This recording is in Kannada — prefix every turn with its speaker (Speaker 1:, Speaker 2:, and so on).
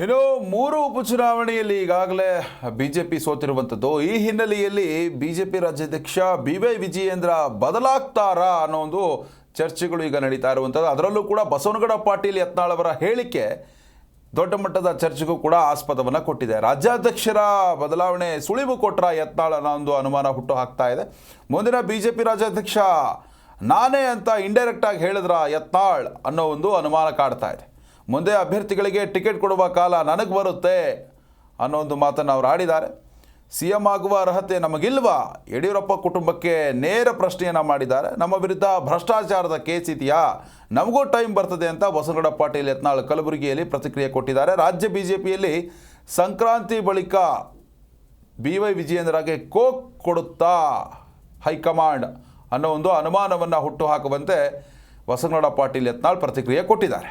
Speaker 1: ಇನ್ನು ಮೂರು ಉಪಚುನಾವಣೆಯಲ್ಲಿ ಈಗಾಗಲೇ ಬಿಜೆಪಿ ಸೋತಿರುವಂಥದ್ದು. ಈ ಹಿನ್ನೆಲೆಯಲ್ಲಿ ಬಿಜೆಪಿ ರಾಜ್ಯಾಧ್ಯಕ್ಷ ಬಿ ವೈ ವಿಜಯೇಂದ್ರ ಬದಲಾಗ್ತಾರಾ ಅನ್ನೋ ಒಂದು ಚರ್ಚೆಗಳು ಈಗ ನಡೀತಾ ಇರುವಂಥದ್ದು. ಅದರಲ್ಲೂ ಕೂಡ ಬಸವನಗೌಡ ಪಾಟೀಲ್ ಯತ್ನಾಳ್ ಅವರ ಹೇಳಿಕೆ ದೊಡ್ಡ ಮಟ್ಟದ ಚರ್ಚೆಗೂ ಕೂಡ ಆಸ್ಪದವನ್ನು ಕೊಟ್ಟಿದೆ. ರಾಜ್ಯಾಧ್ಯಕ್ಷರ ಬದಲಾವಣೆ ಸುಳಿವು ಕೊಟ್ಟರ ಯತ್ನಾಳ್ ಅನ್ನೋ ಒಂದು ಅನುಮಾನ ಹುಟ್ಟು ಹಾಕ್ತಾ ಇದೆ. ಮುಂದಿನ ಬಿಜೆಪಿ ರಾಜ್ಯಾಧ್ಯಕ್ಷ ನಾನೇ ಅಂತ ಇಂಡೈರೆಕ್ಟಾಗಿ ಹೇಳಿದ್ರ ಯತ್ನಾಳ್ ಅನ್ನೋ ಒಂದು ಅನುಮಾನ ಕಾಡ್ತಾ ಇದೆ. ಮುಂದೆ ಅಭ್ಯರ್ಥಿಗಳಿಗೆ ಟಿಕೆಟ್ ಕೊಡುವ ಕಾಲ ನನಗೆ ಬರುತ್ತೆ ಅನ್ನೋ ಒಂದು ಮಾತನ್ನು ಅವರು ಆಡಿದ್ದಾರೆ. ಸಿ ಎಂ ಆಗುವ ಅರ್ಹತೆ ನಮಗಿಲ್ವಾ? ಯಡಿಯೂರಪ್ಪ ಕುಟುಂಬಕ್ಕೆ ನೇರ ಪ್ರಶ್ನೆಯನ್ನು ಮಾಡಿದ್ದಾರೆ. ನಮ್ಮ ವಿರುದ್ಧ ಭ್ರಷ್ಟಾಚಾರದ ಕೇಸ್ ಇದೆಯಾ? ನಮಗೂ ಟೈಮ್ ಬರ್ತದೆ ಅಂತ ಬಸವಗೌಡ ಪಾಟೀಲ್ ಯತ್ನಾಳ್ ಕಲಬುರಗಿಯಲ್ಲಿ ಪ್ರತಿಕ್ರಿಯೆ ಕೊಟ್ಟಿದ್ದಾರೆ. ರಾಜ್ಯ ಬಿ ಜೆ ಪಿಯಲ್ಲಿ ಸಂಕ್ರಾಂತಿ ಬಳಿಕ ಬಿ ವೈ ವಿಜಯೇಂದ್ರಗೆ ಕೋಕ್ ಕೊಡುತ್ತಾ ಹೈಕಮಾಂಡ್ ಅನ್ನೋ ಒಂದು ಅನುಮಾನವನ್ನು ಹುಟ್ಟು ಹಾಕುವಂತೆ ಬಸವನಗೌಡ ಪಾಟೀಲ್ ಯತ್ನಾಳ್ ಪ್ರತಿಕ್ರಿಯೆ ಕೊಟ್ಟಿದ್ದಾರೆ.